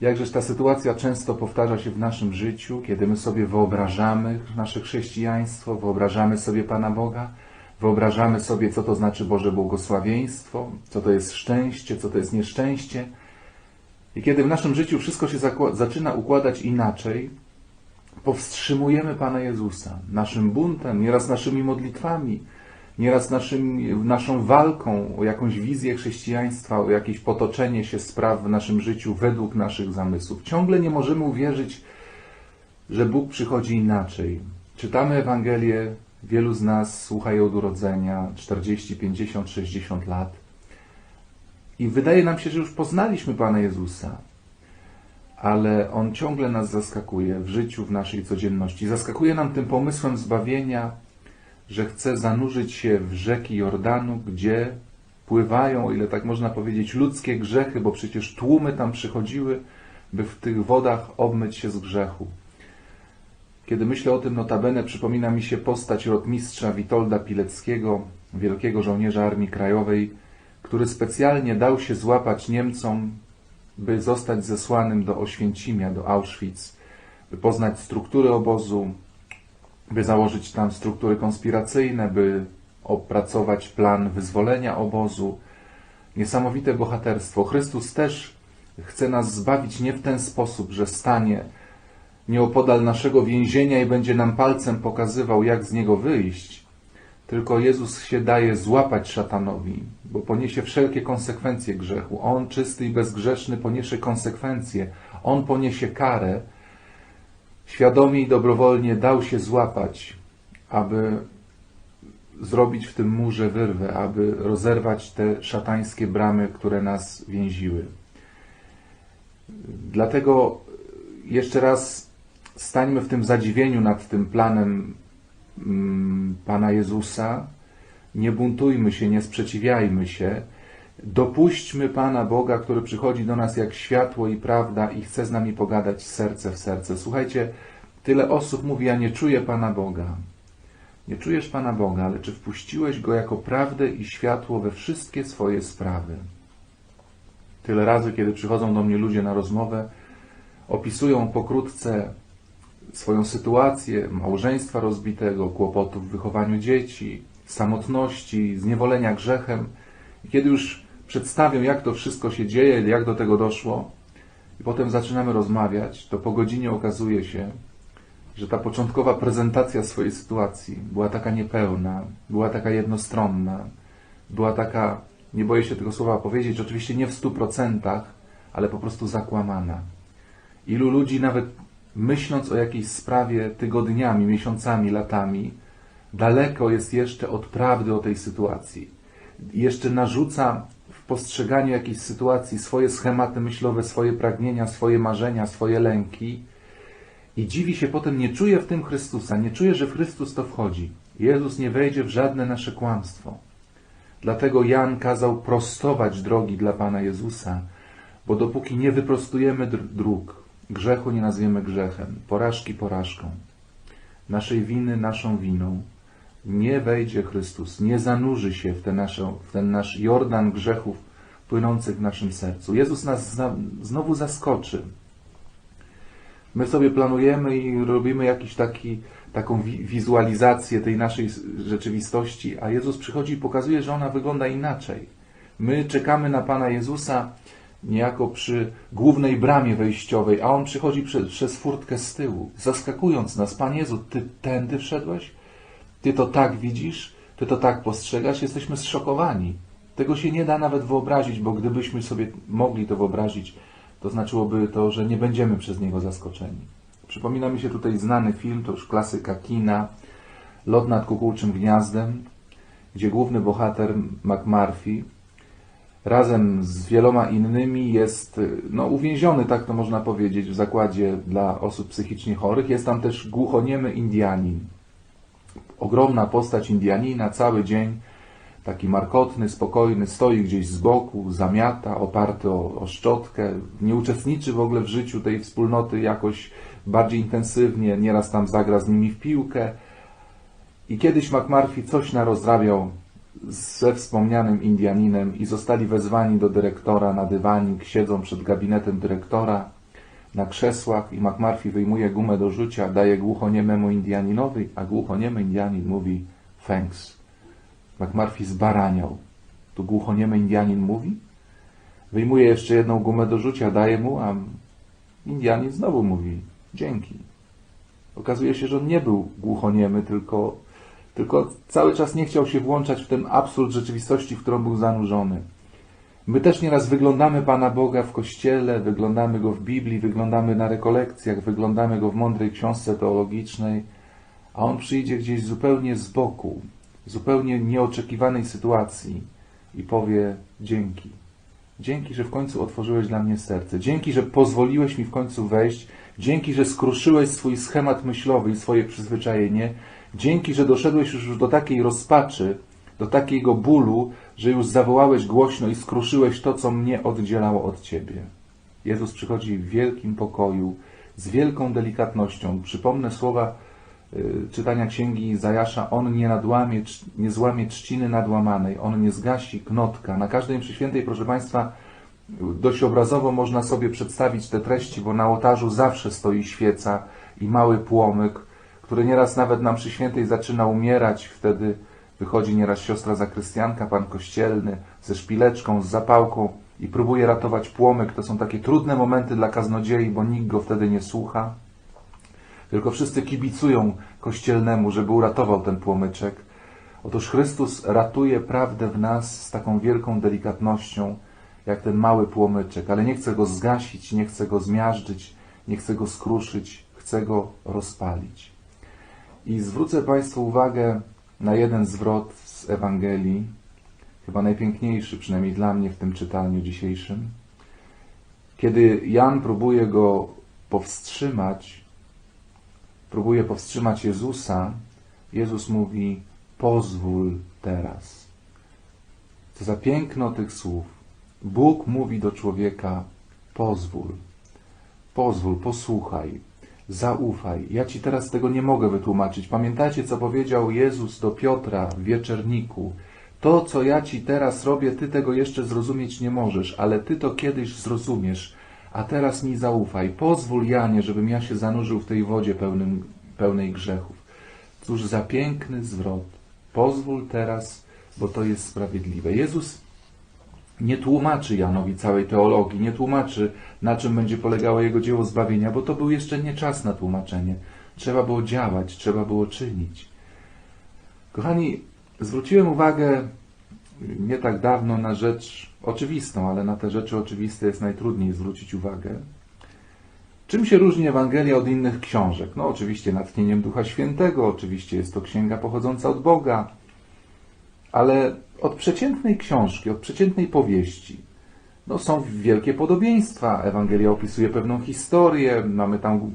Jakżeż ta sytuacja często powtarza się w naszym życiu, kiedy my sobie wyobrażamy nasze chrześcijaństwo, wyobrażamy sobie Pana Boga, wyobrażamy sobie, co to znaczy Boże błogosławieństwo, co to jest szczęście, co to jest nieszczęście. I kiedy w naszym życiu wszystko się zaczyna układać inaczej, powstrzymujemy Pana Jezusa naszym buntem, nieraz naszymi modlitwami, nieraz naszym, naszą walką o jakąś wizję chrześcijaństwa, o jakieś potoczenie się spraw w naszym życiu według naszych zamysłów. Ciągle nie możemy uwierzyć, że Bóg przychodzi inaczej. Czytamy Ewangelię, wielu z nas słucha jej od urodzenia, 40, 50, 60 lat. I wydaje nam się, że już poznaliśmy Pana Jezusa, ale On ciągle nas zaskakuje w życiu, w naszej codzienności. Zaskakuje nam tym pomysłem zbawienia, że chce zanurzyć się w rzeki Jordanu, gdzie pływają, ile tak można powiedzieć, ludzkie grzechy, bo przecież tłumy tam przychodziły, by w tych wodach obmyć się z grzechu. Kiedy myślę o tym, notabene przypomina mi się postać rotmistrza Witolda Pileckiego, wielkiego żołnierza Armii Krajowej, który specjalnie dał się złapać Niemcom, by zostać zesłanym do Oświęcimia, do Auschwitz, by poznać struktury obozu, by założyć tam struktury konspiracyjne, by opracować plan wyzwolenia obozu. Niesamowite bohaterstwo. Chrystus też chce nas zbawić nie w ten sposób, że stanie nieopodal naszego więzienia i będzie nam palcem pokazywał, jak z niego wyjść, tylko Jezus się daje złapać szatanowi, bo poniesie wszelkie konsekwencje grzechu. On, czysty i bezgrzeszny, poniesie konsekwencje. On poniesie karę. Świadomie i dobrowolnie dał się złapać, aby zrobić w tym murze wyrwę, aby rozerwać te szatańskie bramy, które nas więziły. Dlatego jeszcze raz stańmy w tym zadziwieniu nad tym planem mm, Pana Jezusa. Nie buntujmy się, nie sprzeciwiajmy się. Dopuśćmy Pana Boga, który przychodzi do nas jak światło i prawda i chce z nami pogadać serce w serce. Słuchajcie, tyle osób mówi, ja nie czuję Pana Boga. Nie czujesz Pana Boga, ale czy wpuściłeś Go jako prawdę i światło we wszystkie swoje sprawy? Tyle razy, kiedy przychodzą do mnie ludzie na rozmowę, opisują pokrótce swoją sytuację małżeństwa rozbitego, kłopotów w wychowaniu dzieci, samotności, zniewolenia grzechem. I kiedy już przedstawią, jak to wszystko się dzieje, jak do tego doszło, i potem zaczynamy rozmawiać, to po godzinie okazuje się, że ta początkowa prezentacja swojej sytuacji była taka niepełna, była taka jednostronna, była taka, nie boję się tego słowa powiedzieć, oczywiście nie w stu procentach, ale po prostu zakłamana. Ilu ludzi nawet myśląc o jakiejś sprawie tygodniami, miesiącami, latami, daleko jest jeszcze od prawdy o tej sytuacji. Jeszcze narzuca postrzeganiu jakiejś sytuacji swoje schematy myślowe, swoje pragnienia, swoje marzenia, swoje lęki i dziwi się potem, nie czuje w tym Chrystusa, nie czuje, że w Chrystus to wchodzi. Jezus nie wejdzie w żadne nasze kłamstwo. Dlatego Jan kazał prostować drogi dla Pana Jezusa, bo dopóki nie wyprostujemy dr- dróg, grzechu nie nazwiemy grzechem, porażki porażką, naszej winy naszą winą, nie wejdzie Chrystus, nie zanurzy się w, naszą, w ten nasz Jordan grzechów płynących w naszym sercu. Jezus nas znowu zaskoczy. My sobie planujemy i robimy jakiś taki, taką wi- wizualizację tej naszej rzeczywistości, a Jezus przychodzi i pokazuje, że ona wygląda inaczej. My czekamy na Pana Jezusa niejako przy głównej bramie wejściowej, a On przychodzi przez, przez furtkę z tyłu, zaskakując nas. Pan Jezu, Ty tędy wszedłeś? Ty to tak widzisz? Ty to tak postrzegasz? Jesteśmy zszokowani. Tego się nie da nawet wyobrazić, bo gdybyśmy sobie mogli to wyobrazić, to znaczyłoby to, że nie będziemy przez niego zaskoczeni. Przypomina mi się tutaj znany film, to już klasyka kina, Lot nad kukułczym gniazdem, gdzie główny bohater McMurphy razem z wieloma innymi jest no, uwięziony, tak to można powiedzieć, w zakładzie dla osób psychicznie chorych. Jest tam też głuchoniemy Indianin. Ogromna postać Indianina, cały dzień taki markotny, spokojny, stoi gdzieś z boku, zamiata, oparty o, o szczotkę, nie uczestniczy w ogóle w życiu tej wspólnoty jakoś bardziej intensywnie, nieraz tam zagra z nimi w piłkę. I kiedyś McMurphy coś narozrabiał ze wspomnianym Indianinem i zostali wezwani do dyrektora na dywanik, siedzą przed gabinetem dyrektora na krzesłach i McMurphy wyjmuje gumę do rzucia, daje głuchoniememu Indianinowi, a głuchoniemy Indianin mówi thanks. McMurphy zbaraniał. Tu głuchoniemy Indianin mówi, wyjmuje jeszcze jedną gumę do rzucia, daje mu, a Indianin znowu mówi dzięki. Okazuje się, że on nie był głuchoniemy, tylko, tylko cały czas nie chciał się włączać w ten absurd rzeczywistości, w którą był zanurzony. My też nieraz wyglądamy Pana Boga w kościele, wyglądamy Go w Biblii, wyglądamy na rekolekcjach, wyglądamy Go w mądrej książce teologicznej, a On przyjdzie gdzieś zupełnie z boku, zupełnie nieoczekiwanej sytuacji i powie dzięki. Dzięki, że w końcu otworzyłeś dla mnie serce. Dzięki, że pozwoliłeś mi w końcu wejść. Dzięki, że skruszyłeś swój schemat myślowy i swoje przyzwyczajenie. Dzięki, że doszedłeś już do takiej rozpaczy, do takiego bólu, że już zawołałeś głośno i skruszyłeś to, co mnie oddzielało od Ciebie. Jezus przychodzi w wielkim pokoju, z wielką delikatnością. Przypomnę słowa y, czytania księgi Izajasza. On nie nadłamie, nie złamie trzciny nadłamanej, on nie zgasi knotka. Na każdej mszy świętej, proszę Państwa, dość obrazowo można sobie przedstawić te treści, bo na ołtarzu zawsze stoi świeca i mały płomyk, który nieraz nawet na mszy świętej zaczyna umierać. Wtedy wychodzi nieraz siostra zakrystianka, pan kościelny, ze szpileczką, z zapałką i próbuje ratować płomyk. To są takie trudne momenty dla kaznodziei, bo nikt go wtedy nie słucha. Tylko wszyscy kibicują kościelnemu, żeby uratował ten płomyczek. Otóż Chrystus ratuje prawdę w nas z taką wielką delikatnością, jak ten mały płomyczek, ale nie chce go zgasić, nie chce go zmiażdżyć, nie chce go skruszyć, chce go rozpalić. I zwrócę Państwu uwagę na jeden zwrot z Ewangelii, chyba najpiękniejszy, przynajmniej dla mnie w tym czytaniu dzisiejszym. Kiedy Jan próbuje go powstrzymać, próbuje powstrzymać Jezusa, Jezus mówi: Pozwól teraz. Co za piękno tych słów. Bóg mówi do człowieka: Pozwól, pozwól, posłuchaj, zaufaj. Ja ci teraz tego nie mogę wytłumaczyć. Pamiętacie, co powiedział Jezus do Piotra w wieczerniku? To, co ja ci teraz robię, ty tego jeszcze zrozumieć nie możesz, ale ty to kiedyś zrozumiesz. A teraz mi zaufaj. Pozwól, Janie, żebym ja się zanurzył w tej wodzie pełnym, pełnej grzechów. Cóż za piękny zwrot. Pozwól teraz, bo to jest sprawiedliwe. Jezus nie tłumaczy Janowi całej teologii, nie tłumaczy, na czym będzie polegało jego dzieło zbawienia, bo to był jeszcze nie czas na tłumaczenie. Trzeba było działać, trzeba było czynić. Kochani, zwróciłem uwagę nie tak dawno na rzecz oczywistą, ale na te rzeczy oczywiste jest najtrudniej zwrócić uwagę. Czym się różni Ewangelia od innych książek? No oczywiście natchnieniem Ducha Świętego, oczywiście jest to księga pochodząca od Boga, ale od przeciętnej książki, od przeciętnej powieści, no są wielkie podobieństwa. Ewangelia opisuje pewną historię, mamy tam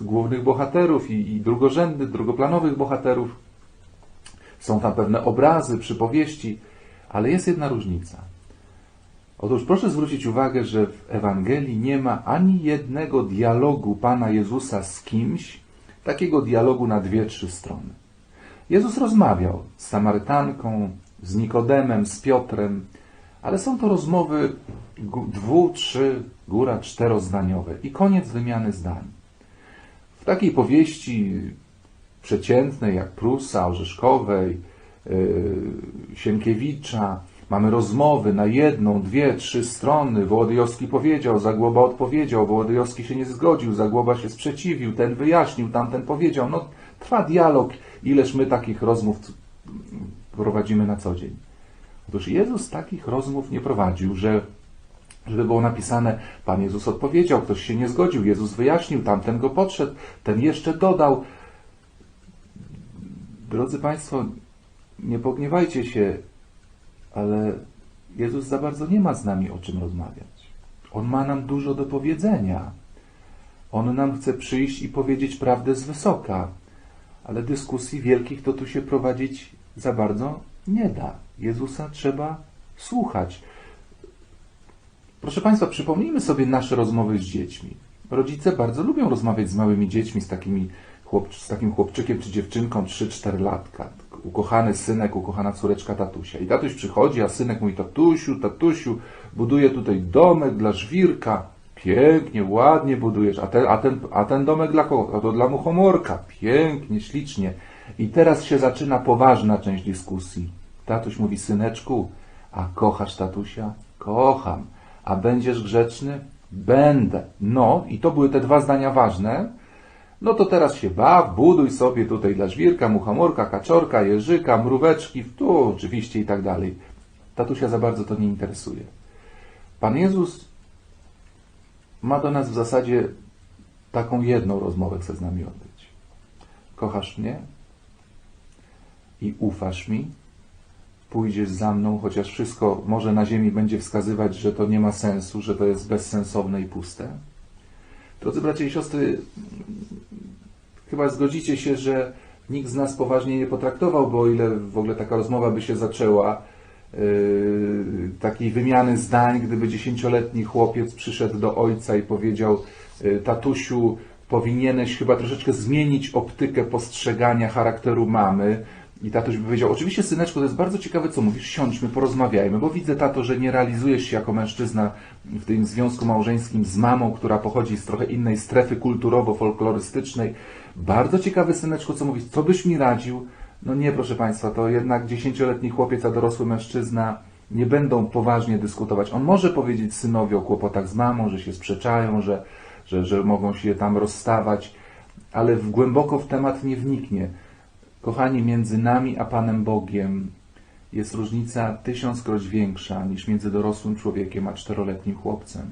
głównych bohaterów i, i drugorzędnych, drugoplanowych bohaterów. Są tam pewne obrazy, przypowieści, ale jest jedna różnica. Otóż proszę zwrócić uwagę, że w Ewangelii nie ma ani jednego dialogu Pana Jezusa z kimś, takiego dialogu na dwie, trzy strony. Jezus rozmawiał z Samarytanką, z Nikodemem, z Piotrem, ale są to rozmowy dwu, trzy, góra czterozdaniowe i koniec wymiany zdań. W takiej powieści przeciętnej jak Prusa, Orzeszkowej, yy, Sienkiewicza, mamy rozmowy na jedną, dwie, trzy strony. Wołodyjowski powiedział, Zagłoba odpowiedział, Wołodyjowski się nie zgodził, Zagłoba się sprzeciwił, ten wyjaśnił, tamten powiedział. No, trwa dialog, ileż my takich rozmów prowadzimy na co dzień. Otóż Jezus takich rozmów nie prowadził, że żeby było napisane, Pan Jezus odpowiedział, ktoś się nie zgodził, Jezus wyjaśnił, tamten go podszedł, ten jeszcze dodał. Drodzy Państwo, nie pogniewajcie się, ale Jezus za bardzo nie ma z nami o czym rozmawiać. On ma nam dużo do powiedzenia. On nam chce przyjść i powiedzieć prawdę z wysoka, ale dyskusji wielkich to tu się prowadzić za bardzo nie da. Jezusa trzeba słuchać. Proszę Państwa, przypomnijmy sobie nasze rozmowy z dziećmi. Rodzice bardzo lubią rozmawiać z małymi dziećmi, z, takimi chłop, z takim chłopczykiem czy dziewczynką 3-4 latka. Ukochany synek, ukochana córeczka tatusia. I tatuś przychodzi, a synek mówi, tatusiu, tatusiu, buduję tutaj domek dla żwirka. pięknie, ładnie budujesz, a ten, a ten, a ten domek dla kogo? A to dla muchomorka, pięknie, ślicznie. I teraz się zaczyna poważna część dyskusji. Tatuś mówi, syneczku, a kochasz tatusia? Kocham. A będziesz grzeczny? Będę. No, i to były te dwa zdania ważne. No to teraz się baw, buduj sobie tutaj dla żwirka, muchomorka, kaczorka, jeżyka, mróweczki, tu oczywiście i tak dalej. Tatusia za bardzo to nie interesuje. Pan Jezus ma do nas w zasadzie taką jedną rozmowę, chce z nami odbyć. Kochasz mnie i ufasz mi, pójdziesz za mną, chociaż wszystko może na ziemi będzie wskazywać, że to nie ma sensu, że to jest bezsensowne i puste. Drodzy bracia i siostry, chyba zgodzicie się, że nikt z nas poważnie nie potraktował, bo o ile w ogóle taka rozmowa by się zaczęła, yy, takiej wymiany zdań, gdyby dziesięcioletni chłopiec przyszedł do ojca i powiedział yy, tatusiu, powinieneś chyba troszeczkę zmienić optykę postrzegania charakteru mamy. I tatuś by powiedział, oczywiście syneczku, to jest bardzo ciekawe, co mówisz, siądźmy, porozmawiajmy, bo widzę, tato, że nie realizujesz się jako mężczyzna w tym związku małżeńskim z mamą, która pochodzi z trochę innej strefy kulturowo-folklorystycznej. Bardzo ciekawy, syneczku, co mówisz, co byś mi radził? No nie, proszę Państwa, to jednak dziesięcioletni chłopiec, a dorosły mężczyzna nie będą poważnie dyskutować. On może powiedzieć synowi o kłopotach z mamą, że się sprzeczają, że, że, że mogą się tam rozstawać, ale w głęboko w temat nie wniknie. Kochani, między nami a Panem Bogiem jest różnica tysiąckroć większa niż między dorosłym człowiekiem a czteroletnim chłopcem.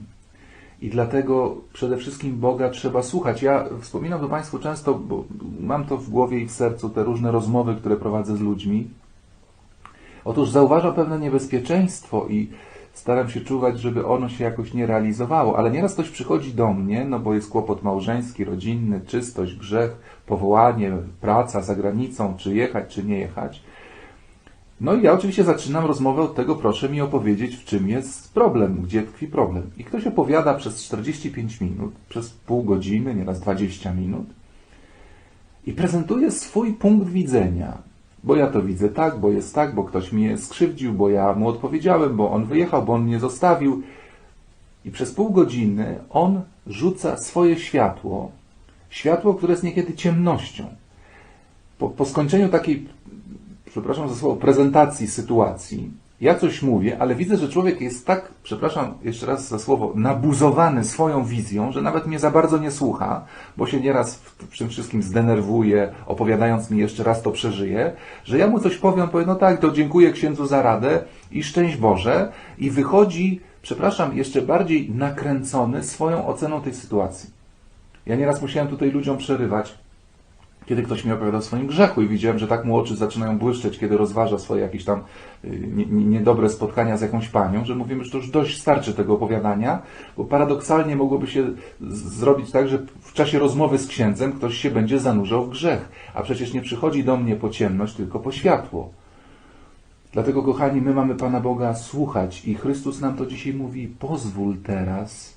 I dlatego przede wszystkim Boga trzeba słuchać. Ja wspominam to Państwu często, bo mam to w głowie i w sercu, te różne rozmowy, które prowadzę z ludźmi. Otóż zauważam pewne niebezpieczeństwo i staram się czuwać, żeby ono się jakoś nie realizowało, ale nieraz ktoś przychodzi do mnie, no bo jest kłopot małżeński, rodzinny, czystość, grzech, powołanie, praca za granicą, czy jechać, czy nie jechać. No i ja oczywiście zaczynam rozmowę od tego, proszę mi opowiedzieć, w czym jest problem, gdzie tkwi problem. I ktoś opowiada przez 45 minut, przez pół godziny, nieraz 20 minut i prezentuje swój punkt widzenia. Bo ja to widzę tak, bo jest tak, bo ktoś mnie skrzywdził, bo ja mu odpowiedziałem, bo on wyjechał, bo on mnie zostawił. I przez pół godziny on rzuca swoje światło, światło, które jest niekiedy ciemnością. Po, po skończeniu takiej, przepraszam za słowo, prezentacji sytuacji, ja coś mówię, ale widzę, że człowiek jest tak, przepraszam jeszcze raz za słowo, nabuzowany swoją wizją, że nawet mnie za bardzo nie słucha, bo się nieraz w tym wszystkim zdenerwuje, opowiadając mi jeszcze raz to przeżyje, że ja mu coś powiem, powiem, no tak, to dziękuję księdzu za radę i szczęść Boże i wychodzi, przepraszam, jeszcze bardziej nakręcony swoją oceną tej sytuacji. Ja nieraz musiałem tutaj ludziom przerywać, kiedy ktoś mi opowiada o swoim grzechu i widziałem, że tak mu oczy zaczynają błyszczeć, kiedy rozważa swoje jakieś tam y, nie- nie- niedobre spotkania z jakąś panią, że mówimy, że to już dość starczy tego opowiadania, bo paradoksalnie mogłoby się zrobić tak, że w czasie rozmowy z księdzem ktoś się będzie zanurzał w grzech, a przecież nie przychodzi do mnie po ciemność, tylko po światło. Dlatego, kochani, my mamy Pana Boga słuchać i Chrystus nam to dzisiaj mówi, pozwól teraz,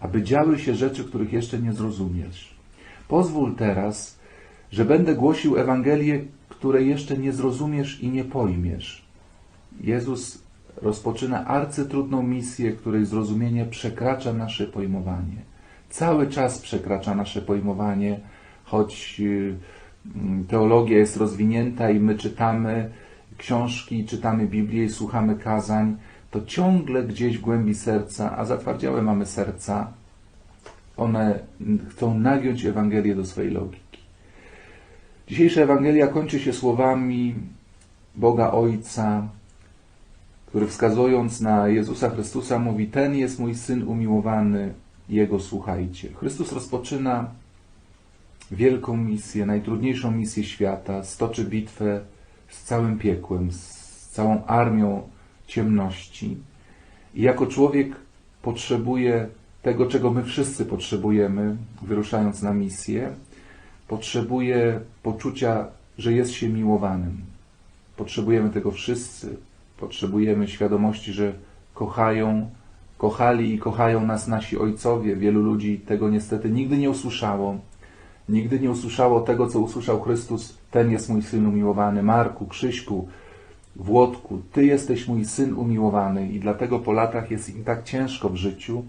aby działy się rzeczy, których jeszcze nie zrozumiesz. Pozwól teraz, że będę głosił Ewangelię, której jeszcze nie zrozumiesz i nie pojmiesz. Jezus rozpoczyna arcytrudną misję, której zrozumienie przekracza nasze pojmowanie. Cały czas przekracza nasze pojmowanie, choć y, mm, teologia jest rozwinięta i my czytamy książki, czytamy Biblię i słuchamy kazań, to ciągle gdzieś w głębi serca, a zatwardziałe mamy serca, one chcą nagiąć Ewangelię do swojej logiki. Dzisiejsza Ewangelia kończy się słowami Boga Ojca, który wskazując na Jezusa Chrystusa mówi, ten jest mój Syn umiłowany, Jego słuchajcie. Chrystus rozpoczyna wielką misję, najtrudniejszą misję świata, stoczy bitwę z całym piekłem, z całą armią ciemności. I jako człowiek potrzebuje tego, czego my wszyscy potrzebujemy, wyruszając na misję, potrzebuje poczucia, że jest się miłowanym. Potrzebujemy tego wszyscy. Potrzebujemy świadomości, że kochają, kochali i kochają nas nasi ojcowie. Wielu ludzi tego niestety nigdy nie usłyszało. Nigdy nie usłyszało tego, co usłyszał Chrystus. Ten jest mój syn umiłowany. Marku, Krzyśku, Włodku, Ty jesteś mój syn umiłowany i dlatego po latach jest im tak ciężko w życiu,